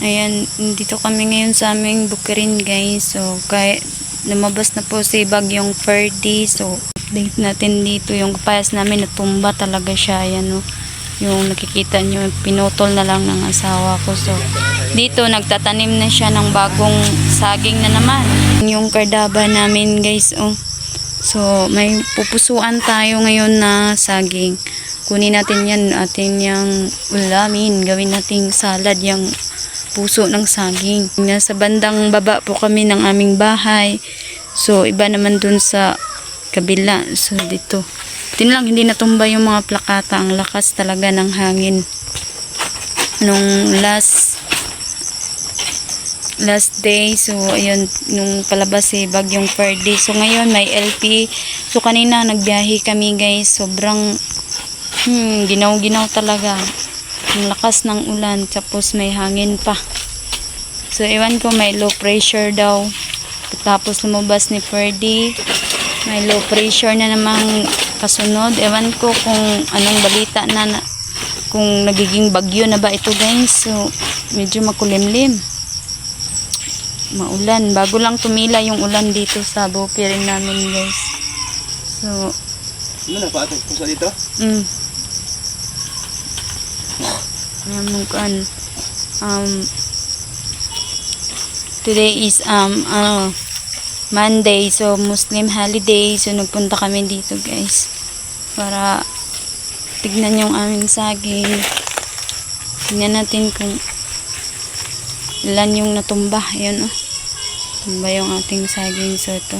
Ayan, dito kami ngayon sa aming bukirin guys. So, kaya lumabas na po si Bagyong Ferdy. So, update natin dito yung kapayas namin. Natumba talaga siya. Ayan o. Yung nakikita nyo, pinutol na lang ng asawa ko. So, dito nagtatanim na siya ng bagong saging na naman. Yung kardaba namin guys. Oh. So, may pupusuan tayo ngayon na saging. Kunin natin yan, atin yung ulamin. Gawin nating salad yung puso ng saging. Nasa bandang baba po kami ng aming bahay. So, iba naman dun sa kabila. So, dito. Tin lang, hindi natumba yung mga plakata. Ang lakas talaga ng hangin. Nung last last day. So, ayun, nung palabas si Bagyong Ferdy. So, ngayon may LP. So, kanina nagbiyahe kami guys. Sobrang, hmm, ginaw-ginaw talaga. Ang lakas ng ulan. Tapos may hangin pa. So, ewan ko may low pressure daw. Tapos lumabas ni Ferdy. May low pressure na namang kasunod. Ewan ko kung anong balita na, na kung nagiging bagyo na ba ito guys. So, medyo makulimlim maulan. Bago lang tumila yung ulan dito sa bukirin namin guys. So, Ano na pa ato pusa dito? mm. Mo kan. Um, today is um, ano, Monday. So, Muslim holiday. So, nagpunta kami dito guys. Para tignan yung aming saging. Tignan natin kung ilan yung natumba. Ayan oh. Tumba yung ating saging. So, ito.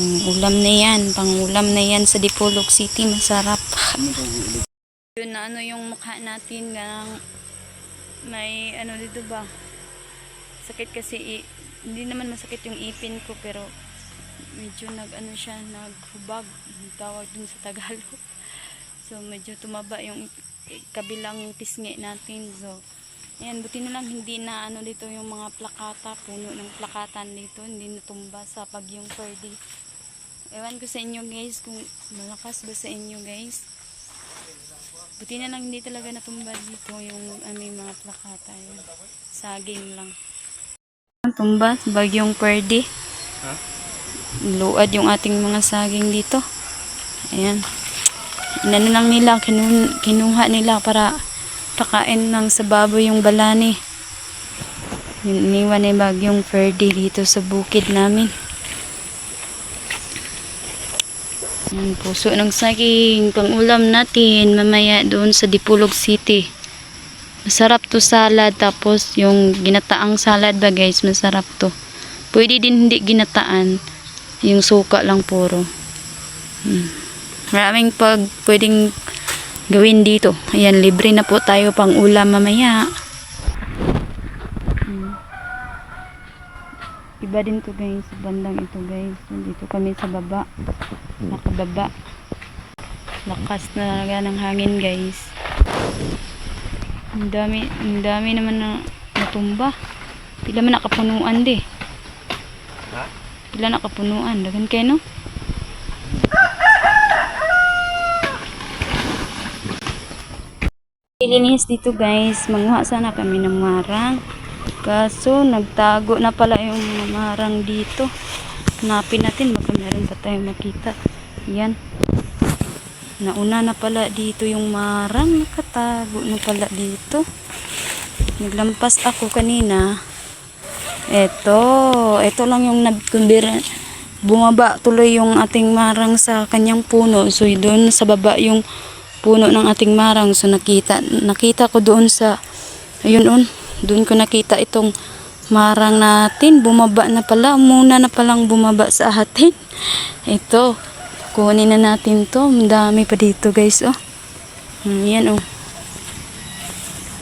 Yung ulam na yan. Pang ulam na yan sa Dipolog City. Masarap. Yun na ano yung mukha natin. Ganang may ano dito ba? Sakit kasi i- hindi naman masakit yung ipin ko pero medyo nag ano siya naghubag tawag dun sa Tagalog so medyo tumaba yung kabilang pisngi natin so Ayan, buti na lang hindi na ano dito yung mga plakata, puno ng plakatan dito, hindi natumba sa pagyong Ferdy. Ewan ko sa inyo guys, kung malakas ba sa inyo guys. Buti na lang hindi talaga natumba dito yung aming mga plakata. Yun. Saging lang. Tumba, bagyong Ferdy. Ha? Luad yung ating mga saging dito. Ayan. Inano lang nila, kinun kinuha nila para pakain ng sa baboy yung balani. Iniwan ni Bagyong Ferdy dito sa bukid namin. Yan, puso ng saging, pang ulam natin, mamaya doon sa Dipulog City. Masarap to salad, tapos yung ginataang salad ba guys, masarap to. Pwede din hindi ginataan, yung suka lang puro. Hmm. Maraming pag pwedeng gawin dito. Ayan, libre na po tayo pang ulam mamaya. Hmm. Iba din to guys, bandang ito guys. Dito kami sa baba. Nakababa. Lakas na talaga ng hangin guys. Ang dami, ang dami naman na natumba. Pila man nakapunuan di. Ha? Pila nakapunuan. Dagan kayo no? Ilinis dito guys. Manguha sana kami ng marang. Kaso nagtago na pala yung mga marang dito. Hanapin natin. Baka meron pa tayong makita. Yan. Nauna na pala dito yung marang. Nakatago na pala dito. Naglampas ako kanina. Eto. Eto lang yung nagkumbira. Bumaba tuloy yung ating marang sa kanyang puno. So doon sa baba yung puno ng ating marang. So nakita, nakita ko doon sa, ayun on, doon ko nakita itong marang natin. Bumaba na pala, muna na palang bumaba sa atin. Ito, kunin na natin to. Ang dami pa dito guys, oh. Hmm, Yan, oh.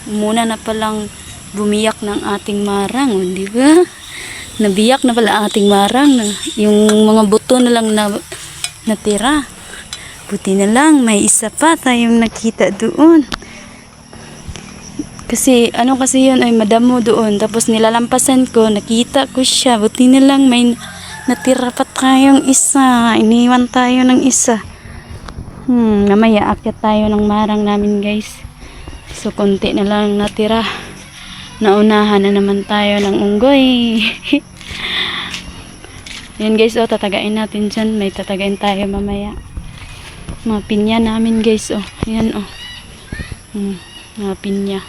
Muna na palang bumiyak ng ating marang, oh, di ba? Nabiyak na pala ating marang. Yung mga buto na lang na natira. Buti na lang, may isa pa tayong nakita doon. Kasi, ano kasi yun, ay madamo doon. Tapos nilalampasan ko, nakita ko siya. Buti na lang, may natira pa tayong isa. Iniwan tayo ng isa. Hmm, mamaya akyat tayo ng marang namin guys. So, konti na lang natira. Naunahan na naman tayo ng unggoy. Yan guys, oh, tatagain natin dyan. May tatagain tayo mamaya. Mga pinya namin guys, oh. Yan, oh. Hmm, mga pinya.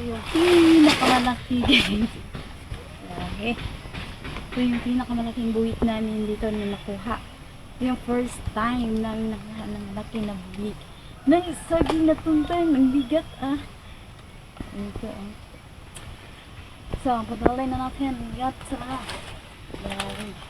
Ito yung pinakamalaki guys. Grabe. Ito yung pinakamalaking buwit namin dito na nakuha. Yung first time namin nakuha ng malaki na buwit. Naisaging na tuntan. Ang bigat ah. Ito ah. So, patuloy na natin. Bigat sa. Grabe.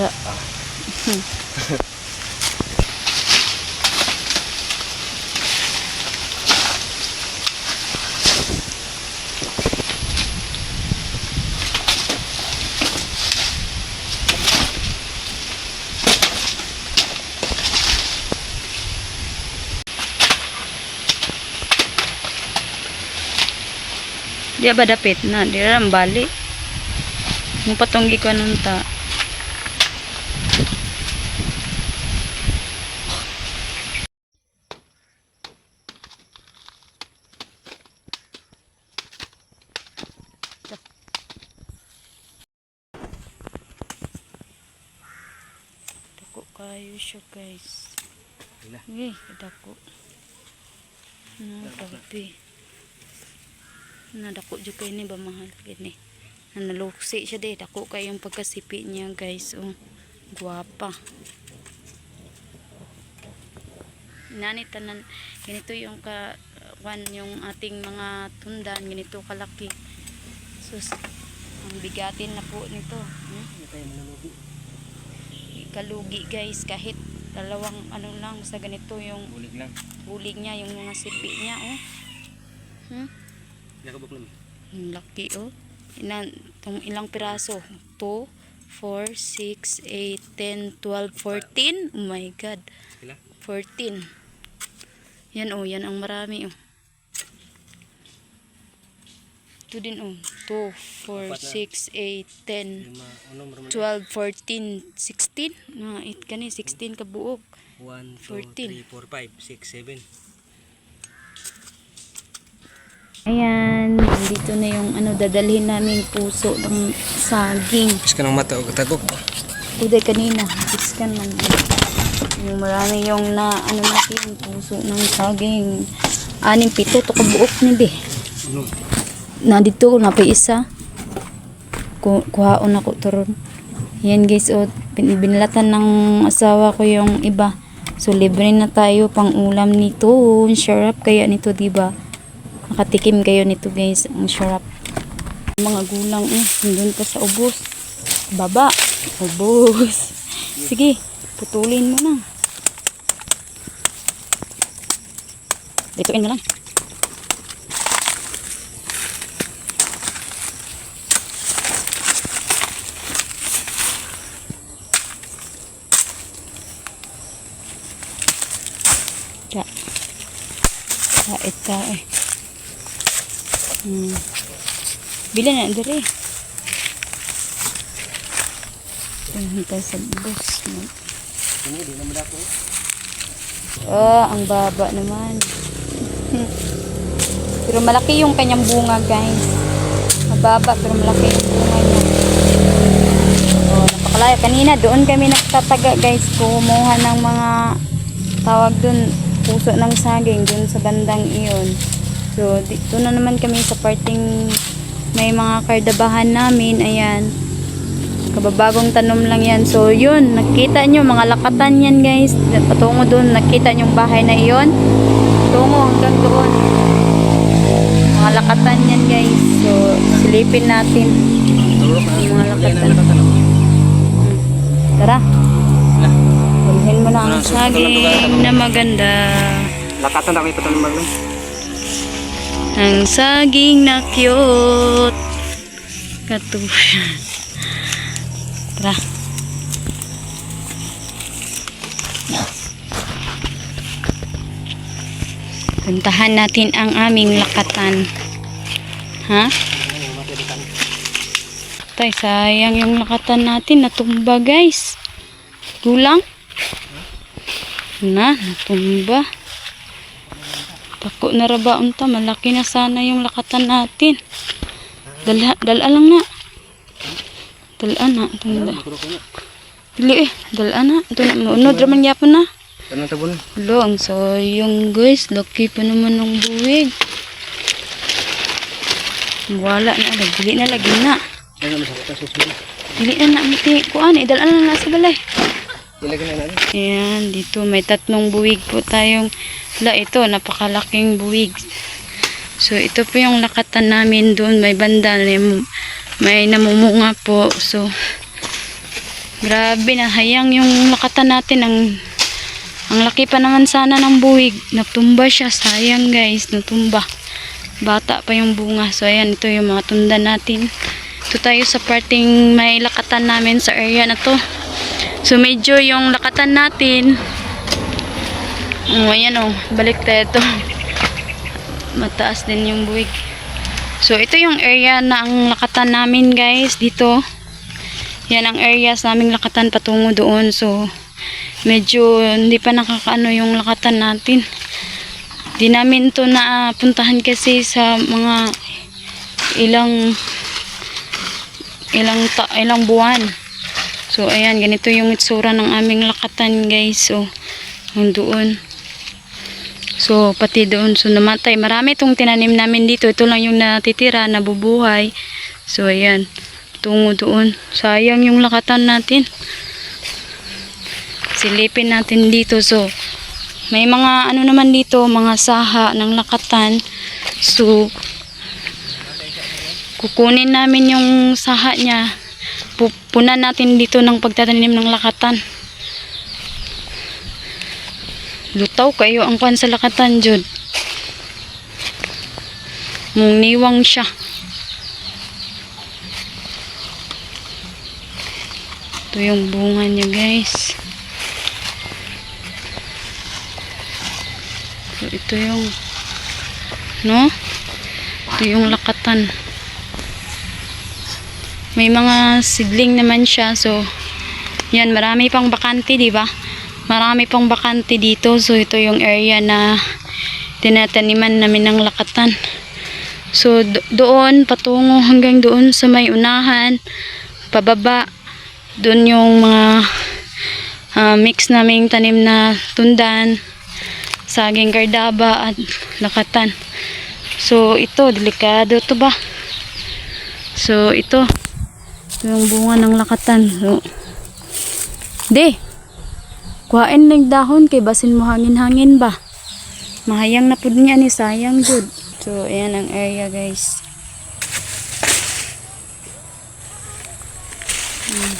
Sa, Di ba dapit na? Di ram bali. Mo patunggi ko nun ta. Dako kayo siya guys. Eh, dako. Ano, pagpi. Nadako dyan kayo ni ba mahal gini. Naluksi siya de. Dako kayo yung pagkasipi niya guys. Oh, guwapa. Nani tanan ganito yung ka kwan yung ating mga tundan ganito kalaki. Sus ang bigatin na po nito. Hmm? Kalugi guys kahit dalawang ano lang sa ganito yung Bulig lang. bulig niya yung mga sipi niya oh. Hmm? Nakabok naman. Ang laki oh. Ilan, tong ilang piraso? 2, 4, 6, 8, 10, 12, 14. Oh my God. Sila? 14. Yan oh, yan ang marami oh. Ito din oh. 2, 4, Apat na. 6, 8, 10, Lima, ano, marami. 12, 14, 16. Mga 8 kani, 16 ka buok. 1, 14. 2, 3, 4, 5, 6, 7. Ayan, dito na yung ano, dadalhin namin puso ng saging. Tapos ka ng mata o katagok. Uday kanina, iskan man. Yung marami yung na, ano natin, puso ng saging. Aning pito, to kabuok ni be. Ano? Na dito, napay isa. Ku kuhaon ako turon. Yan guys, o, bin- binlatan ng asawa ko yung iba. So, libre na tayo pang ulam nito. Sarap kaya nito, diba? Nakatikim kayo nito guys. Ang sarap. Mga gulang eh. Nandun pa sa ubos. Baba. Ubos. Sige. Putulin mo na. Dituin mo lang. Kait ka eh. Hmm. Bila na dere. Tayo sa bus. Ini, di naman ako. Oh, ang baba naman. pero malaki yung kanyang bunga, guys. Mababa, pero malaki yung bunga niya. Oh, napakalaya. Kanina, doon kami nagtataga, guys. Kumuha ng mga tawag doon, puso ng saging, doon sa bandang iyon. So, dito na naman kami sa parting may mga kardabahan namin. Ayan. Kababagong tanom lang yan. So, yun. Nakita nyo, mga lakatan yan, guys. Patungo doon. Nakita nyo yung bahay na iyon. Tungo hanggang doon. Mga lakatan yan, guys. So, silipin natin. Mga lakatan. Tara. Lah. Pulhin mo na ang saging na maganda. Lakatan na kami patanong maglang. Ang saging na cute. Katuya. Tara. Puntahan natin ang aming lakatan. Ha? Tay, sayang yung lakatan natin. Natumba, guys. Gulang. Na, natumba. Tako na raba unta, malaki na sana yung lakatan natin. Dala, dala lang na. Dala na. Dala. Dili eh, dala na. Ito na, maunod raman yapon na. Ano tabon? Long, so yung guys, laki pa naman ng buwig. Wala na, dili na lagi na. Dili na na, miti, kuan, idala na na sa balay. Ayan, dito may tatlong buwig po tayong la ito, napakalaking buwig. So ito po yung lakatan namin doon, may banda, may, may namumunga po. So grabe na, hayang yung lakatan natin ang ang laki pa naman sana ng buwig. Natumba siya, sayang guys, natumba. Bata pa yung bunga. So ayan, ito yung mga tunda natin. Ito tayo sa parting may lakatan namin sa area na to. So medyo yung lakatan natin Oh, ayan oh, balik ito. Mataas din yung buwig. So ito yung area na ang lakatan namin guys dito. Yan ang area sa aming lakatan patungo doon. So medyo hindi pa nakakaano yung lakatan natin. Di namin to napuntahan kasi sa mga ilang ilang ta ilang buwan. So, ayan, ganito yung itsura ng aming lakatan, guys. So, doon. So, pati doon. So, namatay. Marami itong tinanim namin dito. Ito lang yung natitira, nabubuhay. So, ayan. Tungo doon. Sayang yung lakatan natin. Silipin natin dito. So, may mga ano naman dito, mga saha ng lakatan. So, kukunin namin yung saha niya pupunan natin dito ng pagtatanim ng lakatan. Lutaw kayo ang kwan sa lakatan jud. Mung niwang siya. Ito yung bunga niya guys. Ito yung no? Ito yung lakatan. May mga sidling naman siya. So, yan, marami pang bakante, di ba? Marami pang bakante dito. So, ito yung area na tinataniman namin ng lakatan. So, do- doon, patungo hanggang doon sa may unahan, pababa, doon yung mga ah, mix naming tanim na tundan, saging kardaba at lakatan. So, ito, delikado to ba? So, ito, ito yung bunga ng lakatan. So, de, kuhain lang dahon kay basin mo hangin-hangin ba? Mahayang na po niya ni sayang jud. So, ayan ang area guys. Hmm.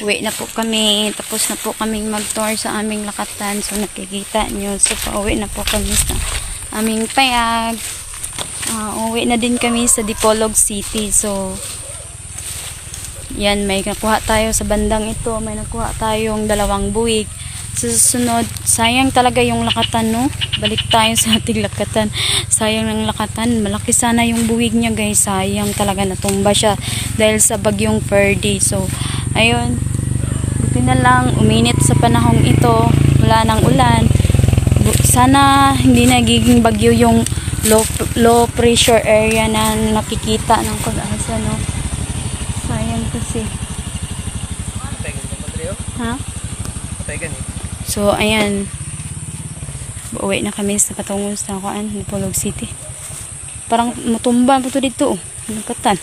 Uwi na po kami. Tapos na po kaming mag-tour sa aming lakatan. So, nakikita nyo. So, pauwi na po kami sa aming payag. Ah, uwi na din kami sa Dipolog City. So, yan, may nakuha tayo sa bandang ito. May nakuha tayong dalawang buwig. Sa susunod, sayang talaga yung lakatan, no? Balik tayo sa ating lakatan. Sayang ng lakatan. Malaki sana yung buwig niya, guys. Sayang talaga natumba siya dahil sa bagyong Ferdy. So, ayun. Buti na lang, uminit sa panahong ito. Wala nang ulan. Sana hindi nagiging bagyo yung low, low pressure area na nakikita ng pag-asa, no? Sayang kasi. Ha? So, ayan. Uwi na kami sa patungo sa kuan, Napolog City. Parang matumba po to dito, oh. Nakatan.